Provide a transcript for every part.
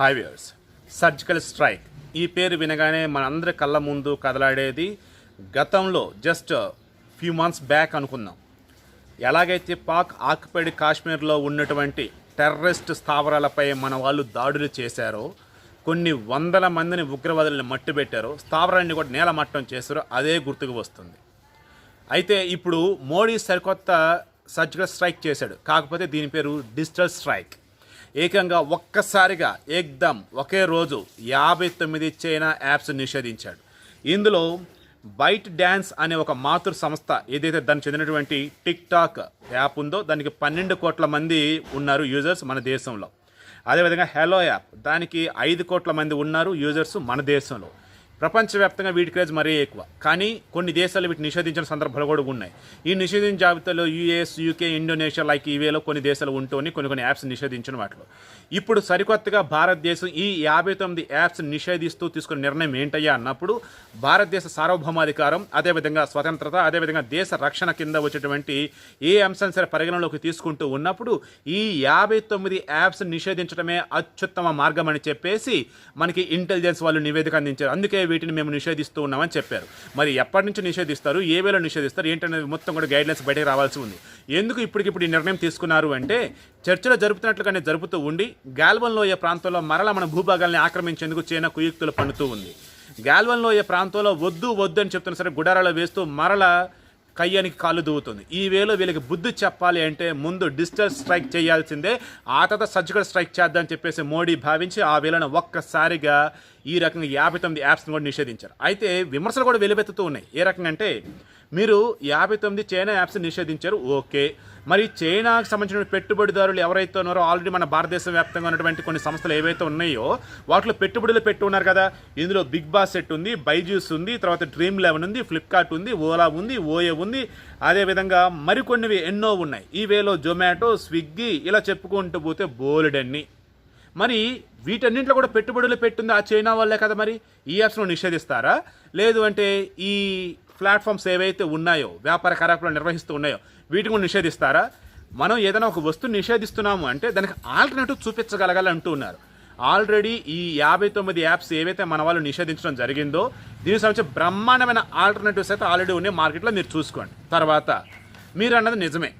హైవేర్స్ surgical strike ఈ పేరు వినగానే మనందరి కళ్ళ ముందు కదలాడేది గతంలో జస్ట్ ఫ్యూ మంత్స్ బ్యాక్ అనుకుందాం. ఎలాగైతే పాక్ ఆక్యుపైడ్ కాశ్మీర్లో ఉన్నటువంటి టెర్రరిస్ట్ స్థావరాలపై మన వాళ్ళు దాడులు చేశారో కొన్ని వందల మందిని ఉగ్రవాదులను మట్టుబెట్టారో స్థావరాన్ని కూడా నేలమట్టం చేశారో అదే గుర్తుకు వస్తుంది. అయితే ఇప్పుడు మోడీ సరికొత్త సర్జికల్ స్ట్రైక్ చేశాడు. కాకపోతే దీని పేరు డిజిటల్ స్ట్రైక్ ఏకంగా ఒక్కసారిగా ఏక్దమ్ ఒకే రోజు యాభై తొమ్మిది చైనా యాప్స్ నిషేధించాడు. ఇందులో బైట్ డ్యాన్స్ అనే ఒక మాతృ సంస్థ ఏదైతే దానికి చెందినటువంటి టిక్ టాక్ యాప్ ఉందో దానికి పన్నెండు కోట్ల మంది ఉన్నారు యూజర్స్ మన దేశంలో. అదేవిధంగా హెలో యాప్ దానికి ఐదు కోట్ల మంది ఉన్నారు యూజర్స్ మన దేశంలో. ప్రపంచవ్యాప్తంగా వీటి క్రేజ్ మరీ ఎక్కువ. కానీ కొన్ని దేశాలు వీటిని నిషేధించిన సందర్భాలు కూడా ఉన్నాయి. ఈ నిషేధించిన జాబితాలో యుఎస్ యూకే ఇండోనేషియా లైక్ ఇవేలో కొన్ని దేశాలు ఉంటూనే కొన్ని కొన్ని యాప్స్ నిషేధించిన వాటిలో. ఇప్పుడు సరికొత్తగా భారతదేశం ఈ యాభై తొమ్మిది యాప్స్ నిషేధిస్తూ తీసుకున్న నిర్ణయం ఏంటయ్యా అన్నప్పుడు భారతదేశ సార్వభౌమాధికారం అదేవిధంగా స్వతంత్రత అదేవిధంగా దేశ రక్షణ కింద వచ్చేటువంటి ఏ అంశం సరే పరిగణలోకి తీసుకుంటూ ఉన్నప్పుడు ఈ యాభై తొమ్మిది యాప్స్ నిషేధించడమే అత్యుత్తమ మార్గం అని చెప్పేసి మనకి ఇంటెలిజెన్స్ వాళ్ళు నివేదిక అందించారు. అందుకే వీటిని మేము నిషేధిస్తూ ఉన్నామని చెప్పారు. మరి ఎప్పటి నుంచి నిషేధిస్తారు? ఏ వేళ నిషేధిస్తారు? ఏంటనేది మొత్తం కూడా గైడ్లైన్స్ బయటకు రావాల్సి ఉంది. ఎందుకు ఇప్పటికిప్పుడు ఈ నిర్ణయం తీసుకున్నారు అంటే చర్చలు జరుపుతున్నట్లుగానే జరుపుతూ ఉండి గాల్వన్ లోయ ప్రాంతంలో మరల మన భూభాగాల్ని ఆక్రమించేందుకు చైనా కుయుక్తులు పన్నుతూ ఉంది. గాల్వన్ లోయ ప్రాంతంలో వద్దు వద్దు అని చెప్తున్న సరే గుడారాలో వేస్తూ మరల కయ్యానికి కాళ్ళు దూవుతుంది. ఈ వేలో వీళ్ళకి బుద్ధి చెప్పాలి అంటే ముందు డిజిటల్ స్ట్రైక్ చేయాల్సిందే. ఆ తర్వాత సర్జికల్ స్ట్రైక్ చేద్దామని చెప్పేసి మోడీ భావించి ఆ వేళను ఒక్కసారిగా ఈ రకంగా యాభై తొమ్మిది యాప్స్ని కూడా నిషేధించారు. అయితే విమర్శలు కూడా వెలువెత్తుతూ ఉన్నాయి. ఏ రకంగా అంటే మీరు యాభై తొమ్మిది చైనా యాప్స్ నిషేధించారు. ఓకే. మరి చైనాకు సంబంధించిన పెట్టుబడిదారులు ఎవరైతే ఉన్నారో ఆల్రెడీ మన భారతదేశం వ్యాప్తంగా ఉన్నటువంటి కొన్ని సంస్థలు ఏవైతే ఉన్నాయో వాటిలో పెట్టుబడులు పెట్టి ఉన్నారు కదా. ఇందులో బిగ్ బాస్ సెట్ ఉంది బైజూస్ ఉంది తర్వాత డ్రీమ్ లెవెన్ ఉంది ఫ్లిప్కార్ట్ ఉంది ఓలా ఉంది ఓయో ఉంది. అదేవిధంగా మరికొన్నివి ఎన్నో ఉన్నాయి. ఈ వేలో జొమాటో స్విగ్గీ ఇలా చెప్పుకుంటూ పోతే బోలెడన్ని. మరి వీటన్నింటిలో కూడా పెట్టుబడులు పెట్టింది ఆ చైనా వాళ్ళే కదా మరి? ఈ యాప్స్ను నిషేధిస్తారా? లేదు అంటే ఈ ప్లాట్ఫామ్స్ ఏవైతే ఉన్నాయో వ్యాపార కార్యక్రమాలు నిర్వహిస్తూ ఉన్నాయో వీటిని కూడా నిషేధిస్తారా? మనం ఏదైనా ఒక వస్తువు నిషేధిస్తున్నాము అంటే దానికి ఆల్టర్నేటివ్ చూపించగలగాలి అంటూ ఉన్నారు. ఆల్రెడీ ఈ యాభై తొమ్మిది యాప్స్ ఏవైతే మన వాళ్ళు నిషేధించడం జరిగిందో దీనికి సంబంధించి బ్రహ్మాండమైన ఆల్టర్నేటివ్స్ అయితే ఆల్రెడీ ఉన్నాయి మార్కెట్లో మీరు చూసుకోండి. తర్వాత మీరు అన్నది నిజమే.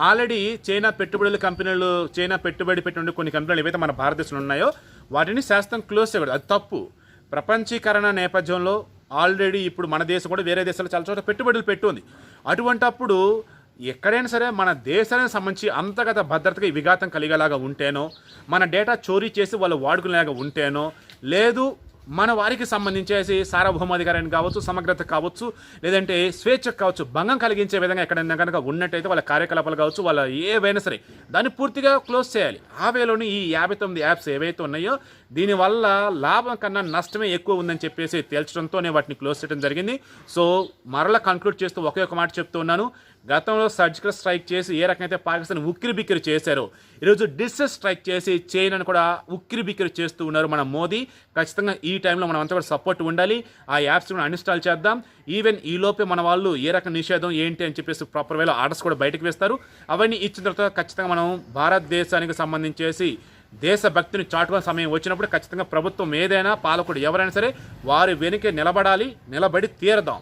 ఆల్రెడీ చైనా పెట్టుబడుల కంపెనీలు చైనా పెట్టుబడి పెట్టిన కొన్ని కంపెనీలు ఏవైతే మన భారతదేశంలో ఉన్నాయో వాటిని శాస్త్రం క్లోజ్ చేయకూడదు. అది తప్పు. ప్రపంచీకరణ నేపథ్యంలో ఆల్రెడీ ఇప్పుడు మన దేశం కూడా వేరే దేశాల్లో చాలా చోట పెట్టుబడులు పెట్టుంది. అటువంటప్పుడు ఎక్కడైనా సరే మన దేశానికి సంబంధించి అంతర్గత భద్రతకి విఘాతం కలిగేలాగా ఉంటేనో మన డేటా చోరీ చేసి వాళ్ళు వాడుకునేలాగా ఉంటేనో లేదు మన వారికి సంబంధించేసి సార్వభౌమాధికారాన్ని కావచ్చు సమగ్రత కావచ్చు లేదంటే స్వేచ్ఛ కావచ్చు భంగం కలిగించే విధంగా ఎక్కడైనా కనుక ఉన్నట్టయితే వాళ్ళ కార్యకలాపాలు కావచ్చు వాళ్ళ ఏవైనా సరే దాన్ని పూర్తిగా క్లోజ్ చేయాలి. ఆ వేలోని ఈ యాభై తొమ్మిది యాప్స్ ఏవైతే ఉన్నాయో దీనివల్ల లాభం కన్నా నష్టమే ఎక్కువ ఉందని చెప్పేసి తేల్చడంతో నేను వాటిని క్లోజ్ చేయడం జరిగింది. సో మరలా కన్క్లూడ్ చేస్తూ ఒకే ఒక మాట చెప్తూ ఉన్నాను. గతంలో సర్జికల్ స్ట్రైక్ చేసి ఏ రకమైతే అయితే పాకిస్తాన్ ఉక్కిరి బిక్కిరి చేశారో ఈరోజు డిస్టెన్స్ స్ట్రైక్ చేసి చైనాను కూడా ఉక్కిరి బిక్కిరి చేస్తూ ఉన్నారు మన మోదీ. ఖచ్చితంగా ఈ టైంలో మనం అంతా కూడా సపోర్ట్ ఉండాలి. ఆ యాప్స్ కూడా అన్ఇన్స్టాల్ చేద్దాం. ఈవెన్ ఈ లోపే మన వాళ్ళు ఏ రకం నిషేధం ఏంటి అని చెప్పేసి ప్రాపర్ వేలో ఆర్డర్స్ కూడా బయటకు వేస్తారు. అవన్నీ ఇచ్చిన తర్వాత ఖచ్చితంగా మనం భారతదేశానికి సంబంధించేసి దేశభక్తిని చాటుకునే సమయం వచ్చినప్పుడు ఖచ్చితంగా ప్రభుత్వం ఏదైనా పాలకుడు ఎవరైనా సరే వారి వెనుక నిలబడాలి నిలబడి తీరదాం.